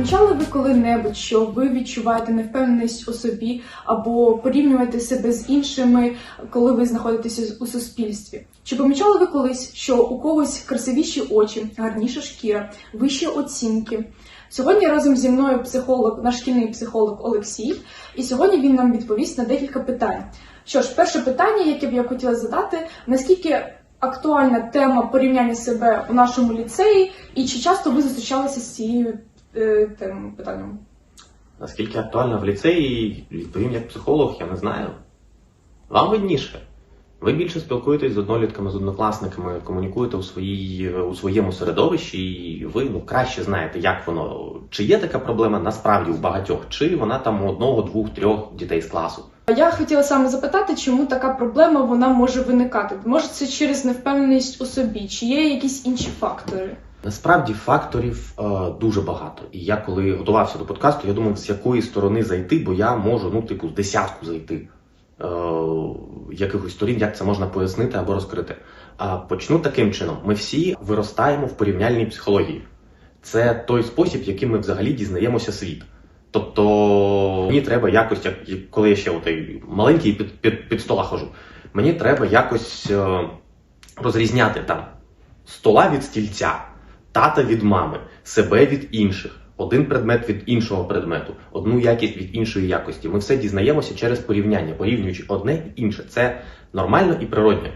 помічали ви коли-небудь, що ви відчуваєте невпевненість у собі або порівнюєте себе з іншими, коли ви знаходитеся у суспільстві? Чи помічали ви колись, що у когось красивіші очі, гарніша шкіра, вищі оцінки? Сьогодні разом зі мною психолог, наш шкільний психолог Олексій, і сьогодні він нам відповість на декілька питань. Що ж, перше питання, яке б я хотіла задати, наскільки актуальна тема порівняння себе у нашому ліцеї, і чи часто ви зустрічалися з цією е, темою питанням? Наскільки актуально в ліцеї, відповім як психолог, я не знаю. Вам видніше. Ви більше спілкуєтесь з однолітками, з однокласниками, комунікуєте у, своїй, у своєму середовищі, і ви ну, краще знаєте, як воно. Чи є така проблема насправді у багатьох, чи вона там у одного, двох, трьох дітей з класу. Я хотіла саме запитати, чому така проблема вона може виникати? Може, це через невпевненість у собі, чи є якісь інші фактори? Насправді факторів е, дуже багато. І я коли готувався до подкасту, я думав, з якої сторони зайти, бо я можу, ну, типу, з десятку зайти е, якихось сторін, як це можна пояснити або розкрити. А почну таким чином: ми всі виростаємо в порівняльній психології. Це той спосіб, яким ми взагалі дізнаємося світ. Тобто мені треба якось, як коли я ще отей маленький під, під, під стола хожу, мені треба якось е, розрізняти там стола від стільця, тата від мами, себе від інших, один предмет від іншого предмету, одну якість від іншої якості. Ми все дізнаємося через порівняння, порівнюючи одне і інше. Це нормально і природньо.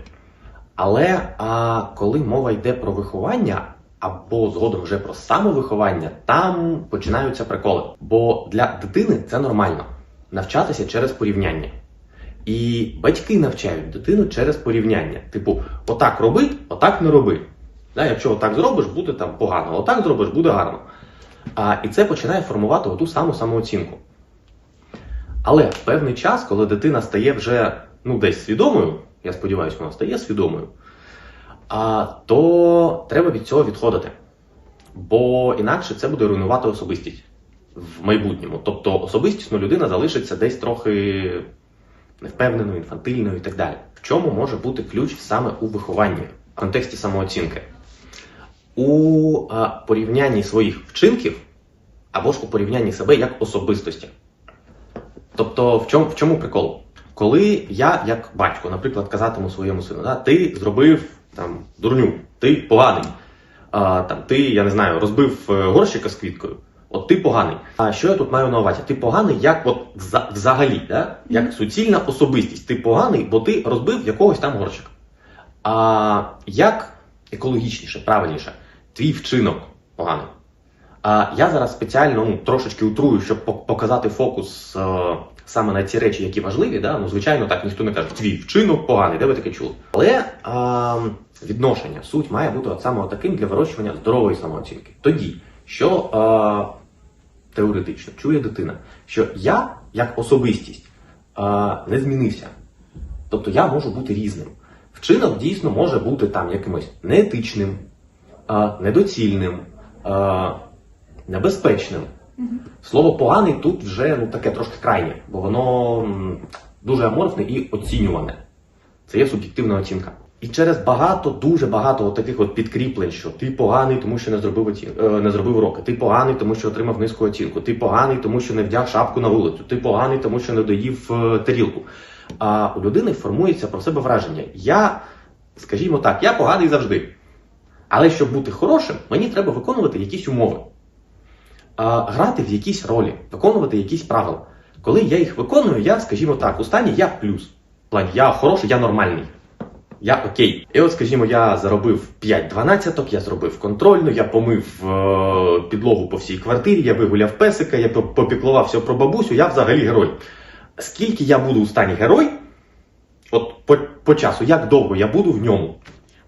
Але а, коли мова йде про виховання або згодом вже про самовиховання, там починаються приколи. Бо для дитини це нормально навчатися через порівняння. І батьки навчають дитину через порівняння. Типу, отак роби, отак не роби. Да, якщо отак зробиш, буде там погано, отак зробиш, буде гарно. А, і це починає формувати оту саму самооцінку. Але певний час, коли дитина стає вже ну, десь свідомою, я сподіваюся, вона стає свідомою, а, то треба від цього відходити. Бо інакше це буде руйнувати особистість в майбутньому. Тобто особистісно людина залишиться десь трохи невпевненою, інфантильною і так далі. В чому може бути ключ саме у вихованні в контексті самооцінки? У порівнянні своїх вчинків або ж у порівнянні себе як особистості. Тобто, в чому, в чому прикол? Коли я, як батько, наприклад, казатиму своєму сину, да, ти зробив там дурню, ти поганий, а, там, ти, я не знаю, розбив е, горщика з квіткою, от ти поганий. А що я тут маю на увазі? Ти поганий як от взагалі, да? як суцільна особистість. Ти поганий, бо ти розбив якогось там горщика. А як екологічніше, правильніше, твій вчинок поганий. А я зараз спеціально ну, трошечки утрую, щоб показати фокус е, саме на ці речі, які важливі. Да? Ну, звичайно, так ніхто не каже, твій вчинок поганий, де ви таке чули. Але е, відношення, суть має бути от саме таким для вирощування здорової самооцінки. Тоді, що е, теоретично чує дитина, що я як особистість е, не змінився. Тобто я можу бути різним. Вчинок дійсно може бути там якимось неетичним, недоцільним, небезпечним. Слово поганий тут вже ну, таке трошки крайнє, бо воно дуже аморфне і оцінюване. Це є суб'єктивна оцінка. І через багато, дуже багато таких от підкріплень, що ти поганий, тому що не зробив оцін... е, не зробив уроки, ти поганий, тому що отримав низьку оцінку, ти поганий, тому що не вдяг шапку на вулицю, ти поганий, тому що не доїв е, тарілку. А у людини формується про себе враження. Я, скажімо так, я поганий завжди. Але щоб бути хорошим, мені треба виконувати якісь умови грати в якісь ролі, виконувати якісь правила. Коли я їх виконую, я, скажімо так, у стані я плюс. В плані, я хороший, я нормальний. Я окей. І от, скажімо, я заробив 5 дванадцяток, я зробив контрольну, я помив е, підлогу по всій квартирі, я вигуляв песика, я попіклувався про бабусю, я взагалі герой. Скільки я буду у стані герой, от по, по часу, як довго я буду в ньому?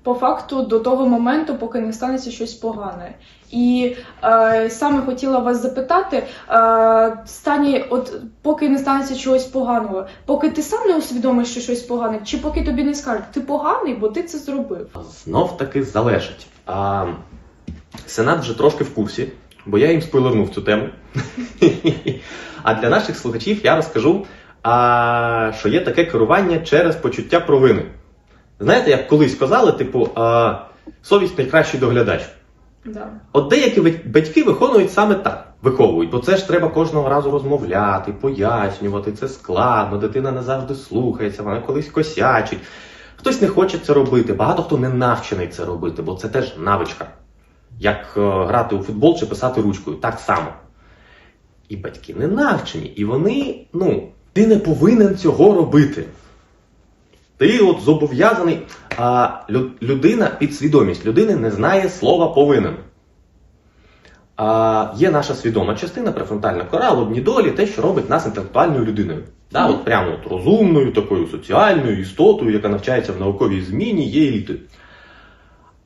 По факту до того моменту, поки не станеться щось погане. І е, саме хотіла вас запитати: е, стані, от поки не станеться чогось поганого, поки ти сам не усвідомиш, що щось погане, чи поки тобі не скажуть, ти поганий, бо ти це зробив. Знов таки залежить. А, Сенат вже трошки в курсі, бо я їм спойлернув цю тему. а для наших слухачів я розкажу, що є таке керування через почуття провини. Знаєте, як колись казали, типу, а, совість найкращий доглядач. Да. От деякі батьки виконують саме так. виховують. Бо це ж треба кожного разу розмовляти, пояснювати. Це складно, дитина не завжди слухається, вона колись косячить. Хтось не хоче це робити, багато хто не навчений це робити, бо це теж навичка. Як е, грати у футбол чи писати ручкою, так само. І батьки не навчені, і вони, ну, ти не повинен цього робити. Ти от зобов'язаний, а лю- людина, підсвідомість людини не знає слова повинен. А, є наша свідома частина, префронтальна кора, лобні долі, те, що робить нас інтелектуальною людиною. Да, от прямо от розумною, такою соціальною істотою, яка навчається в науковій зміні, є елітою.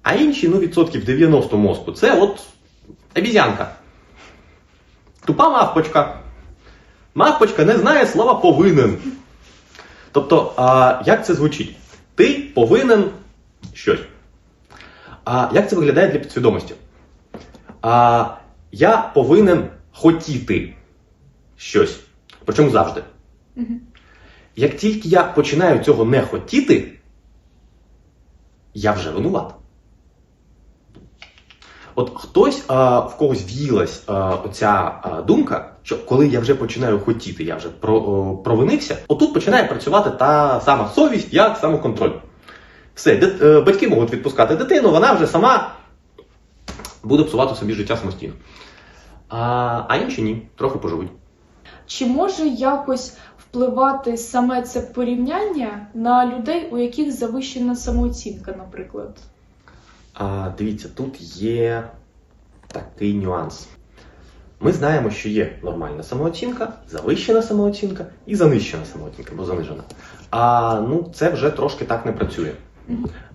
А інші, ну, відсотків 90 мозку, це от обізянка. Тупа мавпочка. Мавпочка не знає слова повинен. Тобто, а, як це звучить? Ти повинен щось. А як це виглядає для підсвідомості? А, я повинен хотіти щось. Причому завжди. Як тільки я починаю цього не хотіти, я вже винуват. От хтось, а, в когось в'їлась оця а, думка, що коли я вже починаю хотіти, я вже про, о, провинився, отут починає працювати та сама совість, як самоконтроль. Все, дит- е, батьки можуть відпускати дитину, вона вже сама буде псувати собі життя самостійно. А, а інші ні, трохи поживуть. Чи може якось впливати саме це порівняння на людей, у яких завищена самооцінка, наприклад? А, дивіться, тут є такий нюанс. Ми знаємо, що є нормальна самооцінка, завищена самооцінка і занищена самооцінка, бо занижена. А ну, це вже трошки так не працює.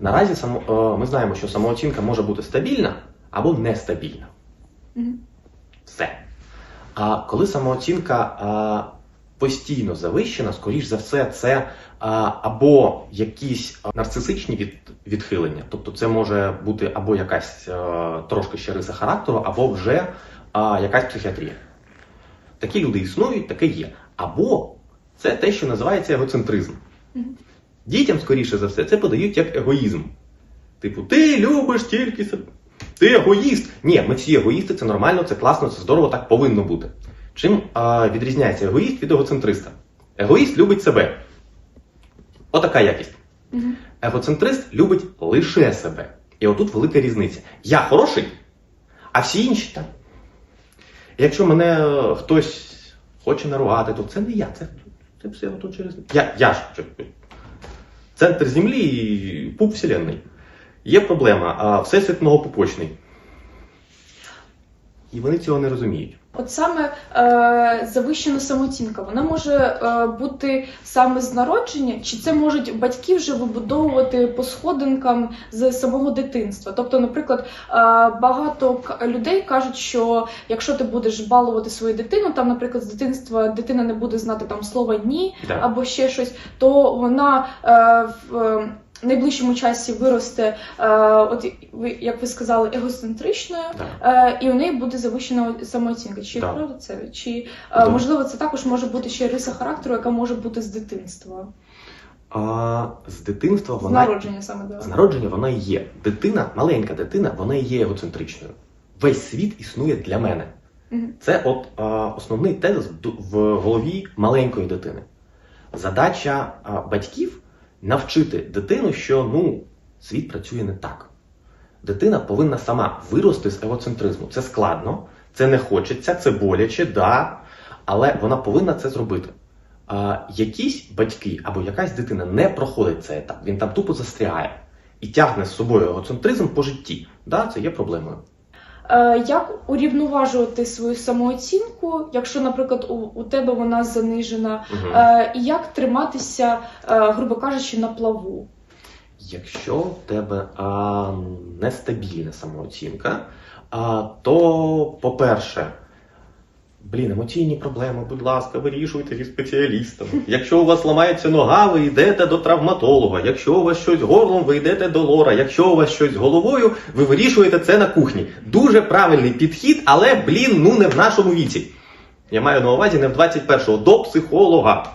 Наразі само, е, ми знаємо, що самооцінка може бути стабільна або нестабільна. Все. А коли самооцінка а, постійно завищена, скоріш за все, це а, або якісь нарцисичні від, відхилення, тобто це може бути або якась а, трошки ще риса характеру, або вже а, якась психіатрія. Такі люди існують, таке є. Або це те, що називається егоцентризм. Дітям, скоріше за все, це подають як егоїзм. Типу, ти любиш тільки себе. Ти егоїст. Ні, ми всі егоїсти, це нормально, це класно, це здорово, так повинно бути. Чим а, відрізняється егоїст від егоцентриста? Егоїст любить себе. Отака якість. Мгм. Егоцентрист любить лише себе. І отут велика різниця. Я хороший, а всі інші там. Якщо мене е, хтось хоче наругати, то це не я, це, це все отут через. Я, я ж центр землі і пуп вселенної. Є проблема, а всесвіт многопупочний. І вони цього не розуміють. От саме е, завищена самооцінка, вона може е, бути саме з народження, чи це можуть батьки вже вибудовувати по сходинкам з самого дитинства? Тобто, наприклад, е, багато людей кажуть, що якщо ти будеш балувати свою дитину, там, наприклад, з дитинства дитина не буде знати там слова ні Да. або ще щось, то вона е, в найближчому часі виросте, е, от як ви сказали, егоцентричною. Да. Е, і у неї буде завищена самооцінка. Чи Так. правда це? Чи е, Так. можливо це також може бути ще риса характеру, яка може бути з дитинства, А, з дитинства з вона народження саме да. З народження вона є. Дитина, маленька дитина, вона є егоцентричною. Весь світ існує для мене. Це от а, основний тезис в голові маленької дитини. Задача а, батьків навчити дитину, що ну, світ працює не так. Дитина повинна сама вирости з егоцентризму. Це складно, це не хочеться, це боляче, да, але вона повинна це зробити. А, якісь батьки або якась дитина не проходить цей етап, він там тупо застрягає і тягне з собою егоцентризм по житті. Да, це є проблемою. Е, як урівноважувати свою самооцінку, якщо, наприклад, у, у тебе вона занижена, е, і як триматися, е, грубо кажучи, на плаву? Якщо в тебе а, нестабільна самооцінка, а, то, по-перше, блін, емоційні проблеми, будь ласка, вирішуйте зі спеціалістами. Якщо у вас ламається нога, ви йдете до травматолога. Якщо у вас щось з горлом, ви йдете до лора. Якщо у вас щось з головою, ви вирішуєте це на кухні. Дуже правильний підхід, але, блін, ну не в нашому віці. Я маю на увазі не в 21-го, до психолога.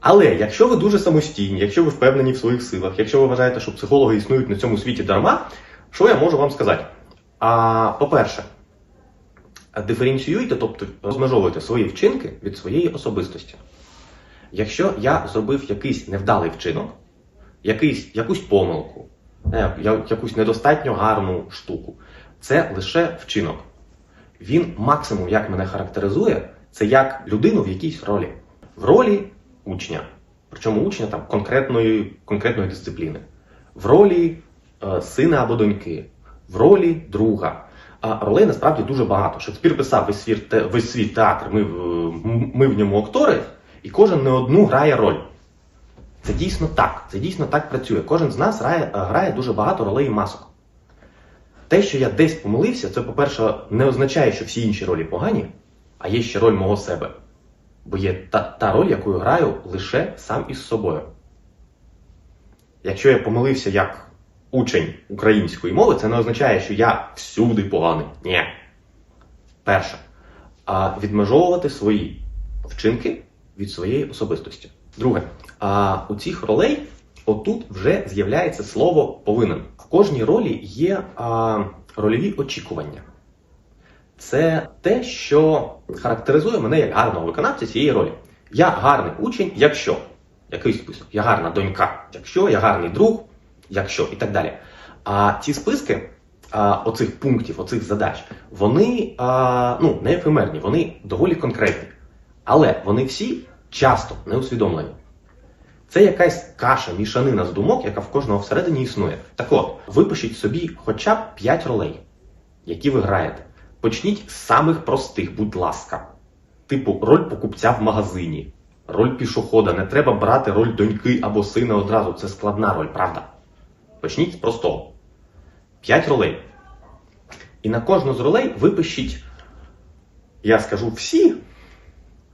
Але якщо ви дуже самостійні, якщо ви впевнені в своїх силах, якщо ви вважаєте, що психологи існують на цьому світі дарма, що я можу вам сказати? А, по-перше, диференціюйте, тобто розмежовуйте свої вчинки від своєї особистості. Якщо я зробив якийсь невдалий вчинок, якийсь, якусь помилку, якусь недостатньо гарну штуку, це лише вчинок. Він максимум, як мене характеризує, це як людину в якійсь ролі. В ролі учня, причому учня там конкретної, конкретної дисципліни, в ролі е, сина або доньки, в ролі друга. А ролей насправді дуже багато. Шекспір писав весь світ, весь світ театр, ми, ми в ньому актори, і кожен не одну грає роль. Це дійсно так. Це дійсно так працює. Кожен з нас грає, е, грає дуже багато ролей і масок. Те, що я десь помилився, це, по-перше, не означає, що всі інші ролі погані, а є ще роль мого себе. Бо є та, та роль, яку я граю лише сам із собою. Якщо я помилився як учень української мови, це не означає, що я всюди поганий. Ні. Перше. А відмежовувати свої вчинки від своєї особистості. Друге, а у цих ролей отут вже з'являється слово повинен. В кожній ролі є а, рольові очікування. Це те, що характеризує мене як гарного виконавця цієї ролі. Я гарний учень, якщо який список, я гарна донька, якщо я гарний друг, якщо і так далі. А ці списки а, оцих пунктів, оцих задач, вони а, ну, не ефемерні, вони доволі конкретні. Але вони всі часто не усвідомлені. Це якась каша, мішанина з думок, яка в кожного всередині існує. Так от, випишіть собі хоча б 5 ролей, які ви граєте. Почніть з самих простих, будь ласка. Типу, роль покупця в магазині, роль пішохода. Не треба брати роль доньки або сина одразу. Це складна роль, правда? Почніть з простого. 5 ролей. І на кожну з ролей випишіть, я скажу всі,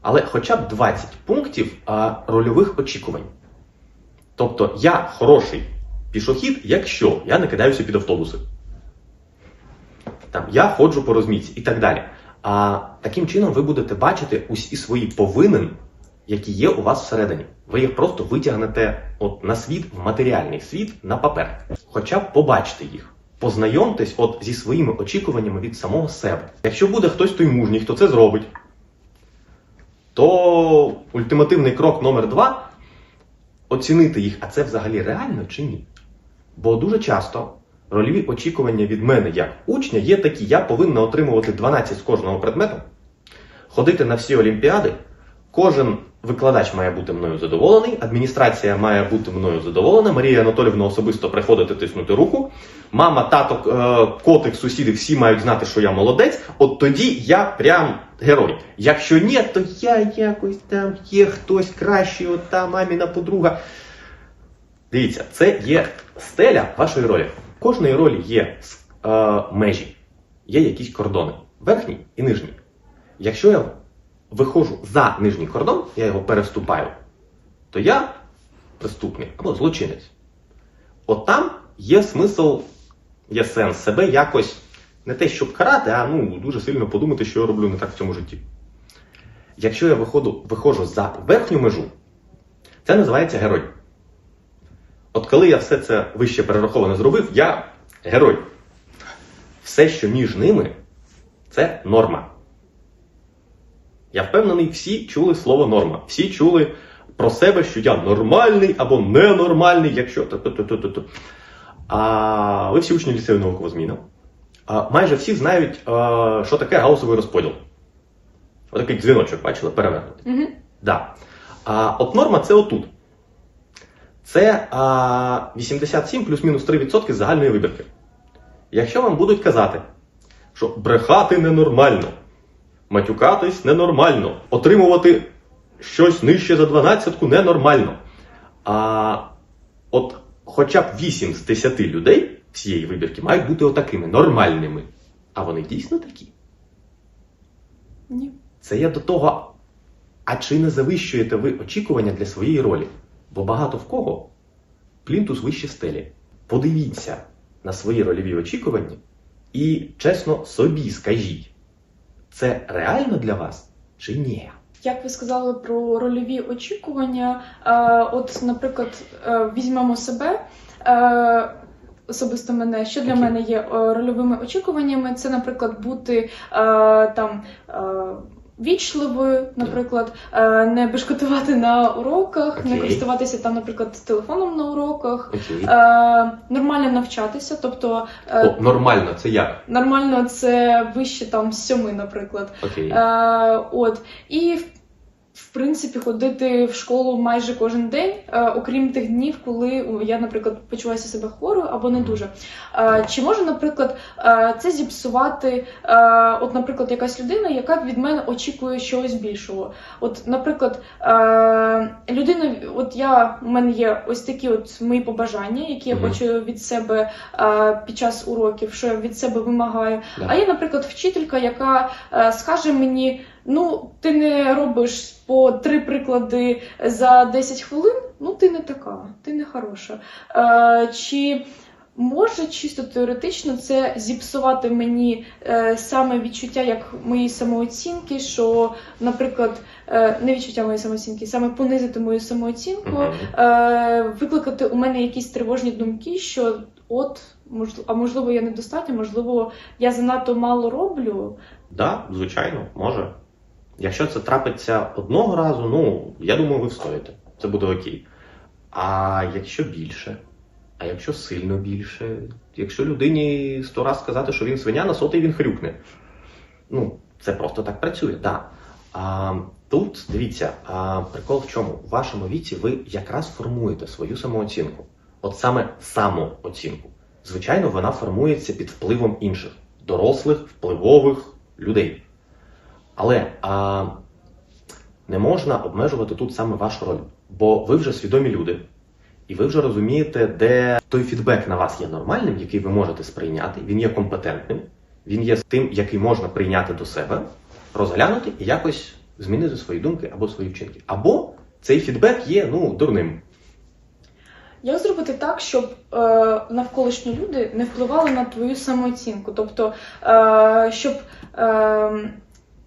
але хоча б 20 пунктів а, рольових очікувань. Тобто я хороший пішохід, якщо я не кидаюся під автобуси. Там, я ходжу по розмітці і так далі. А таким чином ви будете бачити усі свої повинен, які є у вас всередині. Ви їх просто витягнете от на світ, в матеріальний світ, на папер. Хоча б побачте їх. Познайомтесь от зі своїми очікуваннями від самого себе. Якщо буде хтось той мужній, хто це зробить, то ультимативний крок номер два оцінити їх, а це взагалі реально чи ні. Бо дуже часто рольові очікування від мене як учня є такі: я повинна отримувати 12 з кожного предмету, ходити на всі олімпіади. Кожен викладач має бути мною задоволений, адміністрація має бути мною задоволена. Марія Анатолівна особисто приходити тиснути руку. Мама, тато, е, котик, сусіди всі мають знати, що я молодець. От тоді я прям герой. Якщо ні, то я якось там є хтось кращий, от та маміна подруга. Дивіться, це є стеля вашої ролі. В кожної ролі є е, межі, є якісь кордони, верхній і нижній. Якщо я виходжу за нижній кордон, я його переступаю, то я преступник або злочинець. От там є смисл, є сенс себе якось не те, щоб карати, а ну, дуже сильно подумати, що я роблю не так в цьому житті. Якщо я виходу, виходжу за верхню межу, це називається герой. От коли я все це вище перераховане зробив, я герой. Все, що між ними, це норма. Я впевнений, всі чули слово норма. Всі чули про себе, що я нормальний або ненормальний, якщо. ту-ту-ту-ту-ту. А ви всі учні ліцею наукового зміна. А майже всі знають, а, що таке гаусовий розподіл. Отакий дзвіночок, бачили, перевернутий. Угу. Да. А, от норма це отут. Це а, 87 плюс-мінус 3% загальної вибірки. Якщо вам будуть казати, що брехати ненормально, матюкатись ненормально, отримувати щось нижче за 12 ненормально. А от хоча б 8 з 10 людей всієї вибірки мають бути отакими нормальними. А вони дійсно такі. Ні. Це я до того, а чи не завищуєте ви очікування для своєї ролі? Бо багато в кого плінтус вище стелі. Подивіться на свої рольові очікування і чесно собі скажіть, це реально для вас чи ні? Як ви сказали про рольові очікування, е, от, наприклад, е, візьмемо себе. Е, особисто мене, що для okay. мене є рольовими очікуваннями, це, наприклад, бути е, там. Е, Вічливою, наприклад, е, не бешкотувати на уроках, не користуватися там, наприклад, телефоном на уроках, Окей. е, нормально навчатися, тобто е, О, нормально, це як? нормально це вище там сьоми, наприклад. Е, от і в, в принципі ходити в школу майже кожен день, е, окрім тих днів, коли я, наприклад, почуваюся себе хворою або не дуже. Е, чи може, наприклад, е, це зіпсувати, е, от, наприклад, якась людина, яка від мене очікує чогось більшого? От, наприклад, е, людина, от я у мене є ось такі от мої побажання, які я хочу від себе е, під час уроків, що я від себе вимагаю. А є, наприклад, вчителька, яка е, скаже мені: ну, ти не робиш по три приклади за 10 хвилин, ну ти не така, ти не хороша. Е, чи може чисто теоретично це зіпсувати мені е, саме відчуття як моєї самооцінки, що, наприклад, е, не відчуття моєї самооцінки, саме понизити мою самооцінку, е, викликати у мене якісь тривожні думки, що от, можливо, а можливо, я недостатньо, можливо, я занадто мало роблю. Да, звичайно, може. Якщо це трапиться одного разу, ну я думаю, ви встоїте. Це буде окей. А якщо більше, а якщо сильно більше, якщо людині сто раз сказати, що він свиня, на сотий він хрюкне. Ну, це просто так працює. Да. А, тут дивіться, а, прикол в чому? В вашому віці ви якраз формуєте свою самооцінку. От саме самооцінку. Звичайно, вона формується під впливом інших дорослих, впливових людей. Але а, не можна обмежувати тут саме вашу роль, бо ви вже свідомі люди, і ви вже розумієте, де той фідбек на вас є нормальним, який ви можете сприйняти, він є компетентним, він є тим, який можна прийняти до себе, розглянути і якось змінити свої думки або свої вчинки. Або цей фідбек є ну, дурним. Як зробити так, щоб е, навколишні люди не впливали на твою самооцінку? Тобто, е, щоб, е,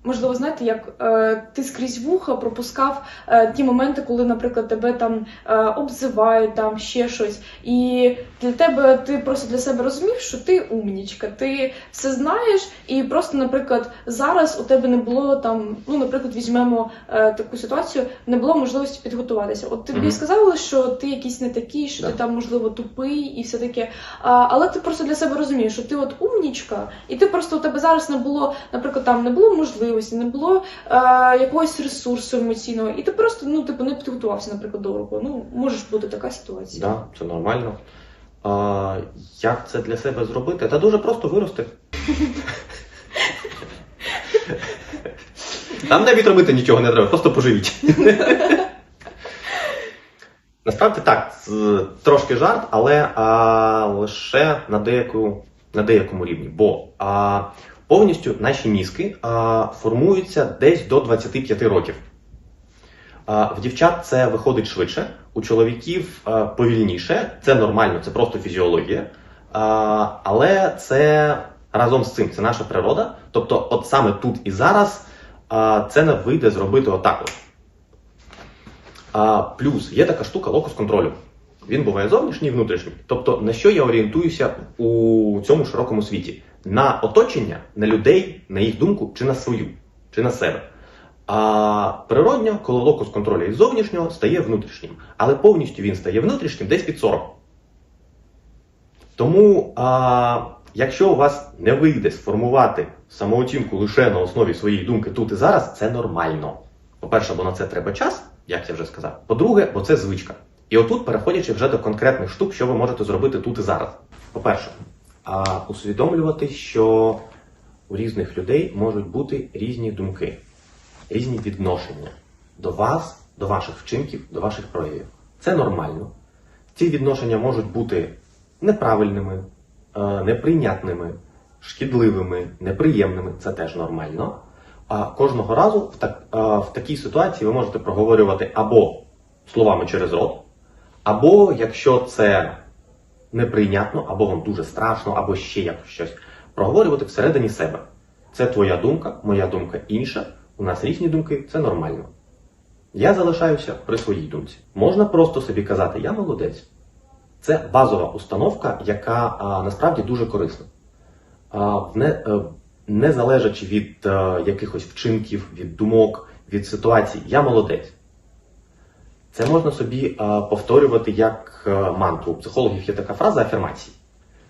можливо, знаєте, як е, ти скрізь вуха пропускав е, ті моменти, коли, наприклад, тебе там е, обзивають, там ще щось, і для тебе ти просто для себе розумів, що ти умнічка, ти все знаєш, і просто, наприклад, зараз у тебе не було там, ну, наприклад, візьмемо е, таку ситуацію, не було можливості підготуватися. От тобі Мгм. сказали, що ти якийсь не такий, що Да. ти там можливо тупий і все таке. А, але ти просто для себе розумієш, що ти от умнічка, і ти просто у тебе зараз не було, наприклад, там не було можливості, не було е, якогось ресурсу емоційного, і ти просто ну типу не підготувався, наприклад, до уроку. Ну може ж бути така ситуація. Да, це нормально. А, як це для себе зробити? Та дуже просто вирости. Там навіть робити нічого не треба, просто поживіть. Насправді так, трошки жарт, але а, лише на, деяку, на деякому рівні. Бо а, повністю наші мізки а, формуються десь до 25 років. А, В дівчат це виходить швидше, у чоловіків повільніше. Це нормально, це просто фізіологія. Але це разом з цим, це наша природа. Тобто, от саме тут і зараз це не вийде зробити отак. От. Плюс є така штука локус контролю. Він буває зовнішній і внутрішній. Тобто, на що я орієнтуюся у цьому широкому світі? На оточення, на людей, на їх думку, чи на свою, чи на себе. А природньо, коли локус контролю із зовнішнього стає внутрішнім. Але повністю він стає внутрішнім десь під 40. Тому, а, якщо у вас не вийде сформувати самооцінку лише на основі своєї думки тут і зараз, це нормально. По-перше, бо на це треба час, як я вже сказав. По-друге, бо це звичка. І отут, переходячи вже до конкретних штук, що ви можете зробити тут і зараз. По-перше, усвідомлювати, що у різних людей можуть бути різні думки, різні відношення до вас, до ваших вчинків, до ваших проявів. Це нормально. Ці відношення можуть бути неправильними, е, неприйнятними, шкідливими, неприємними. Це теж нормально. А кожного разу в, так, е, в такій ситуації ви можете проговорювати або словами через рот, або якщо це неприйнятно, або вам дуже страшно, або ще як щось, проговорювати всередині себе. Це твоя думка, моя думка інша. У нас різні думки, це нормально. Я залишаюся при своїй думці. Можна просто собі казати, я молодець. Це базова установка, яка а, насправді дуже корисна. А, не, е, не залежачи від е, якихось вчинків, від думок, від ситуацій, я молодець. Це можна собі а, повторювати як е, мантру. У психологів є така фраза афірмації.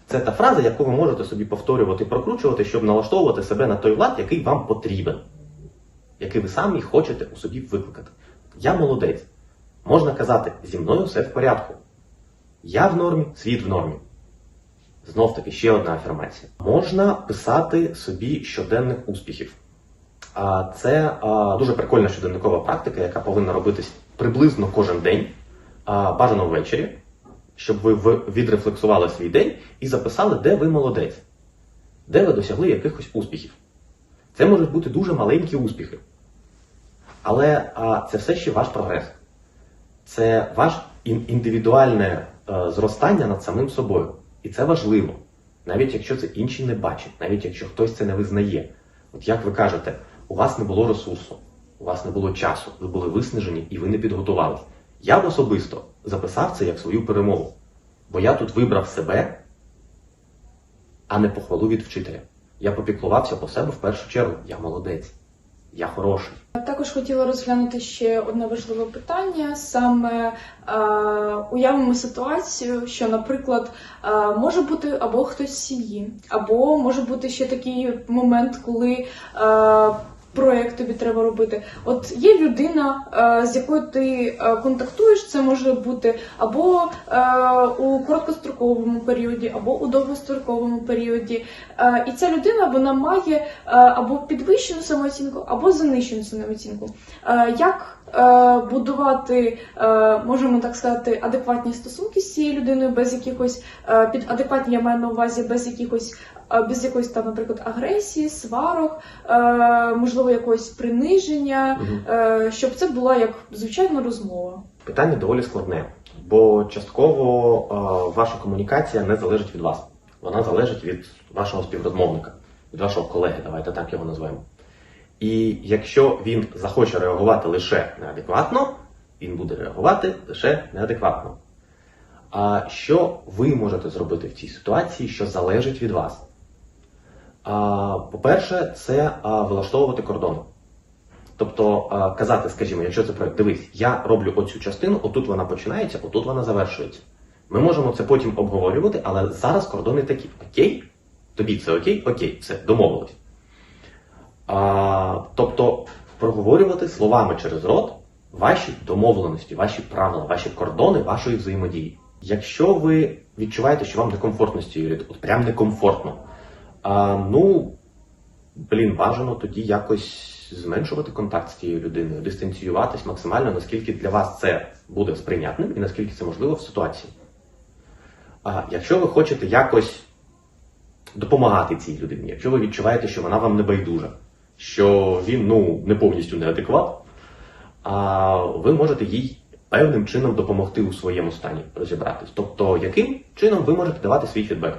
Це та фраза, яку ви можете собі повторювати і прокручувати, щоб налаштовувати себе на той лад, який вам потрібен, який ви самі хочете у собі викликати. Я молодець. Можна казати, зі мною все в порядку. Я в нормі, світ в нормі. Знов таки ще одна афірмація. Можна писати собі щоденних успіхів. А це дуже прикольна щоденникова практика, яка повинна робитись приблизно кожен день, бажано ввечері, щоб ви відрефлексували свій день і записали, де ви молодець, де ви досягли якихось успіхів. Це можуть бути дуже маленькі успіхи. Але а, це все ще ваш прогрес. Це ваш індивідуальне е, зростання над самим собою. І це важливо. Навіть якщо це інші не бачать, навіть якщо хтось це не визнає. От як ви кажете, у вас не було ресурсу, у вас не було часу, ви були виснажені і ви не підготувались. Я б особисто записав це як свою перемогу. Бо я тут вибрав себе, а не похвалу від вчителя. Я попіклувався по себе в першу чергу. Я молодець, я хороший. Також хотіла розглянути ще одне важливе питання. Саме е, уявимо ситуацію, що, наприклад, е, може бути або хтось з сім'ї, або може бути ще такий момент, коли е, проєкт тобі треба робити. От є людина, е, з якою ти е, контактуєш, це може бути або е, у короткостроковому періоді, або у довгостроковому періоді. І ця людина вона має або підвищену самооцінку, або занищену самооцінку. Як будувати, е, можемо так сказати, адекватні стосунки з цією людиною без якихось е, під адекватні я маю на увазі без якихось е, без якоїсь там, наприклад, агресії, сварок, е, можливо, якогось приниження, е, щоб це була як звичайна розмова. Питання доволі складне, бо частково е, ваша комунікація не залежить від вас. Вона залежить від вашого співрозмовника, від вашого колеги, давайте так його назвемо. І якщо він захоче реагувати лише неадекватно, він буде реагувати лише неадекватно. А що ви можете зробити в цій ситуації, що залежить від вас? По-перше, це влаштовувати кордони. Тобто казати, скажімо, якщо це проект, дивись, я роблю оцю частину, отут вона починається, отут вона завершується. Ми можемо це потім обговорювати, але зараз кордони такі. Окей? Тобі це окей? Окей, все, домовились. А, тобто проговорювати словами через рот ваші домовленості, ваші правила, ваші кордони вашої взаємодії. Якщо ви відчуваєте, що вам некомфортно з цією людиною, от прям некомфортно, а, ну, блін, бажано тоді якось зменшувати контакт з тією людиною, дистанціюватись максимально, наскільки для вас це буде сприйнятним і наскільки це можливо в ситуації. А якщо ви хочете якось допомагати цій людині, якщо ви відчуваєте, що вона вам не байдужа, що він ну, не повністю неадекват, а ви можете їй певним чином допомогти у своєму стані розібратись. Тобто, яким чином ви можете давати свій фідбек?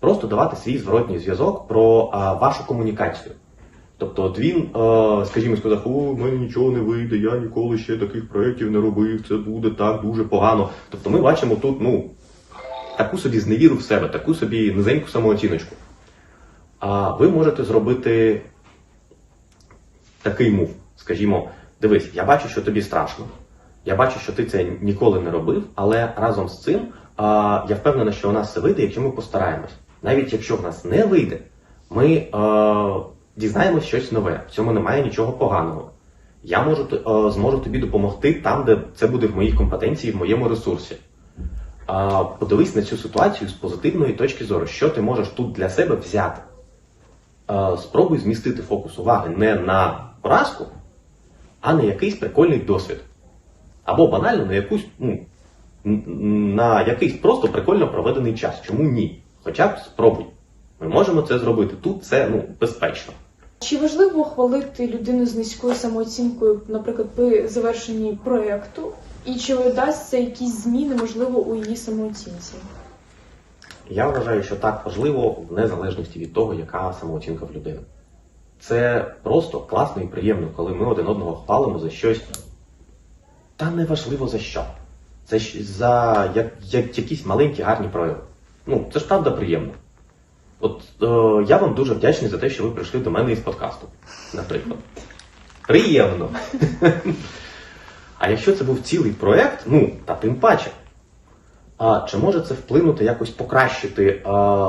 Просто давати свій зворотній зв'язок про а, вашу комунікацію. Тобто, от він, е, скажімо, сказав, в мене нічого не вийде, я ніколи ще таких проєктів не робив, це буде так дуже погано. Тобто ми бачимо тут, ну, таку собі зневіру в себе, таку собі низеньку самооціночку. А ви можете зробити такий мув. Скажімо, дивись, я бачу, що тобі страшно. Я бачу, що ти це ніколи не робив, але разом з цим а, я впевнена, що у нас все вийде, якщо ми постараємось. Навіть якщо в нас не вийде, ми а, дізнаємось щось нове. В цьому немає нічого поганого. Я можу а, зможу тобі допомогти там, де це буде в моїй компетенції, в моєму ресурсі. А, подивись на цю ситуацію з позитивної точки зору, що ти можеш тут для себе взяти. Спробуй змістити фокус уваги не на поразку, а на якийсь прикольний досвід. Або банально на якусь, ну, на якийсь просто прикольно проведений час. Чому ні? Хоча б спробуй. Ми можемо це зробити. Тут це ну, безпечно. Чи важливо хвалити людину з низькою самооцінкою, наприклад, при завершенні проєкту, і чи дасть це якісь зміни, можливо, у її самооцінці? Я вважаю, що так важливо в незалежності від того, яка самооцінка в людини. Це просто класно і приємно, коли ми один одного хвалимо за щось. Та неважливо за що. Це за як, як якісь маленькі гарні прояви. Ну, це ж правда приємно. От е, я вам дуже вдячний за те, що ви прийшли до мене із подкасту, наприклад. Приємно. А якщо це був цілий проєкт, ну, та тим паче. Чи може це вплинути, якось покращити е,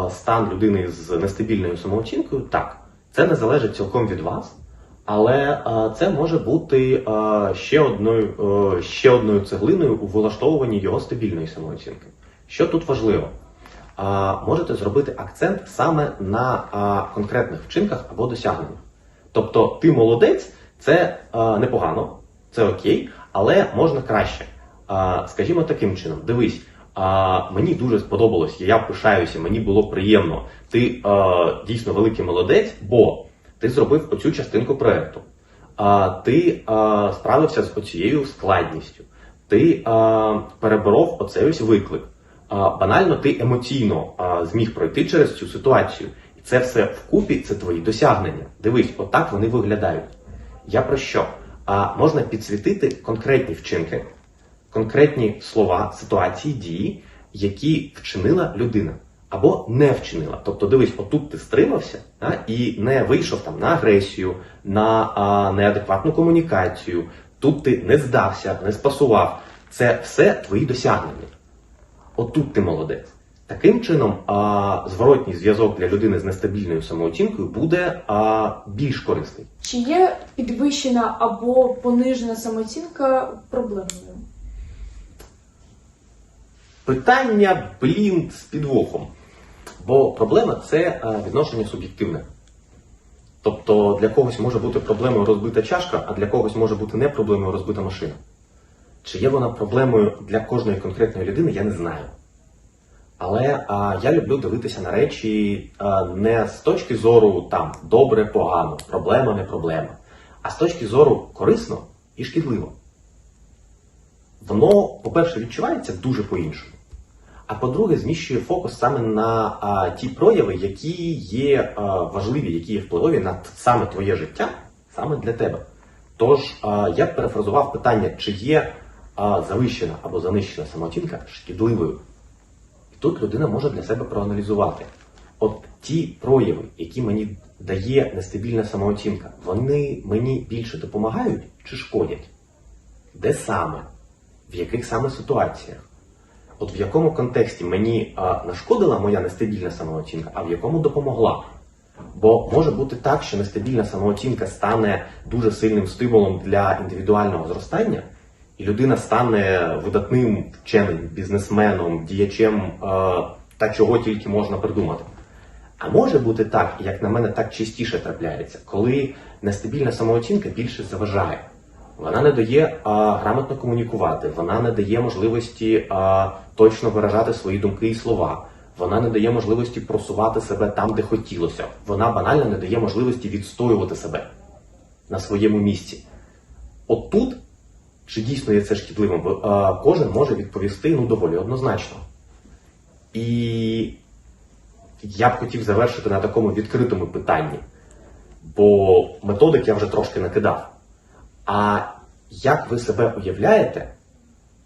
стан людини з нестабільною самооцінкою? Так. Це не залежить цілком від вас, але е, це може бути е, ще, одною, ще одною цеглиною у влаштовуванні його стабільної самооцінки. Що тут важливо? Можете зробити акцент саме на конкретних вчинках або досягненнях. Тобто, ти молодець, це непогано, це окей, але можна краще. Скажімо таким чином, дивись, а, мені дуже сподобалось, я пишаюся, мені було приємно. Ти а, дійсно великий молодець, бо ти зробив оцю частинку проекту. А, ти а, справився з оцією складністю. Ти а, переборов оцей ось виклик. А, банально ти емоційно а, зміг пройти через цю ситуацію. І це все вкупі, це твої досягнення. Дивись, отак вони виглядають. Я про що? А, можна підсвітити конкретні вчинки, конкретні слова, ситуації, дії, які вчинила людина. Або не вчинила. Тобто, дивись, отут ти стримався а, і не вийшов там на агресію, на а, неадекватну комунікацію. Тут ти не здався, не спасував. Це все твої досягнення. Отут ти молодець. Таким чином, а, зворотній зв'язок для людини з нестабільною самооцінкою буде а, більш корисний. Чи є підвищена або понижена самооцінка проблемною? Питання, блін, з підвохом. Бо проблема це відношення суб'єктивне. Тобто для когось може бути проблемою розбита чашка, а для когось може бути не проблемою розбита машина. Чи є вона проблемою для кожної конкретної людини, я не знаю. Але а, я люблю дивитися на речі а, не з точки зору там добре, погано, проблема, не проблема, а з точки зору корисно і шкідливо. Воно, по-перше, відчувається дуже по-іншому. А по-друге, зміщує фокус саме на а, ті прояви, які є а, важливі, які є впливові на саме твоє життя, саме для тебе. Тож а, я б перефразував питання, чи є а, завищена або занищена самооцінка шкідливою. І тут людина може для себе проаналізувати. От ті прояви, які мені дає нестабільна самооцінка, вони мені більше допомагають чи шкодять? Де саме? В яких саме ситуаціях? От в якому контексті мені а, нашкодила моя нестабільна самооцінка, а в якому допомогла? Бо може бути так, що нестабільна самооцінка стане дуже сильним стимулом для індивідуального зростання, і людина стане видатним вченим, бізнесменом, діячем е, та чого тільки можна придумати. А може бути так, як на мене так частіше трапляється, коли нестабільна самооцінка більше заважає. Вона не дає а, грамотно комунікувати, вона не дає можливості а, точно виражати свої думки і слова. Вона не дає можливості просувати себе там, де хотілося. Вона банально не дає можливості відстоювати себе на своєму місці. От тут, чи дійсно є це шкідливим, а, кожен може відповісти ну, доволі однозначно. І я б хотів завершити на такому відкритому питанні, бо методик я вже трошки накидав. А як ви себе уявляєте,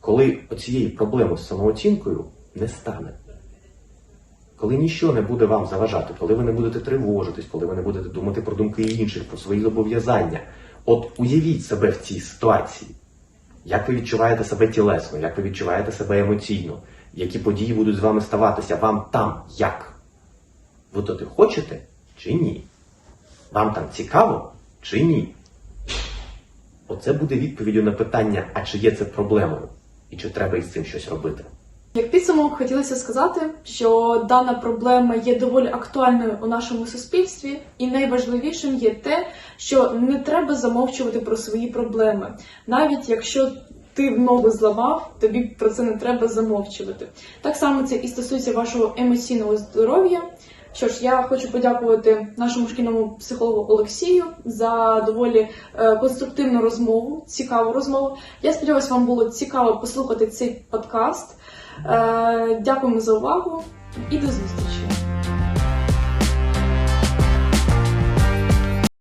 коли оцієї проблеми з самооцінкою не стане? Коли ніщо не буде вам заважати, коли ви не будете тривожитись, коли ви не будете думати про думки інших, про свої зобов'язання. От уявіть себе в цій ситуації. Як ви відчуваєте себе тілесно, як ви відчуваєте себе емоційно, які події будуть з вами ставатися, вам там як? Ви туди хочете чи ні? Вам там цікаво чи ні? Оце буде відповіддю на питання, а чи є це проблемою, і чи треба із цим щось робити. Як підсумок хотілося сказати, що дана проблема є доволі актуальною у нашому суспільстві, і найважливішим є те, що не треба замовчувати про свої проблеми, навіть якщо ти ногу зламав, тобі про це не треба замовчувати. Так само це і стосується вашого емоційного здоров'я. Що ж, я хочу подякувати нашому шкільному психологу Олексію за доволі е, конструктивну розмову, цікаву розмову. Я сподіваюся, вам було цікаво послухати цей подкаст. Е, Дякуємо за увагу і до зустрічі!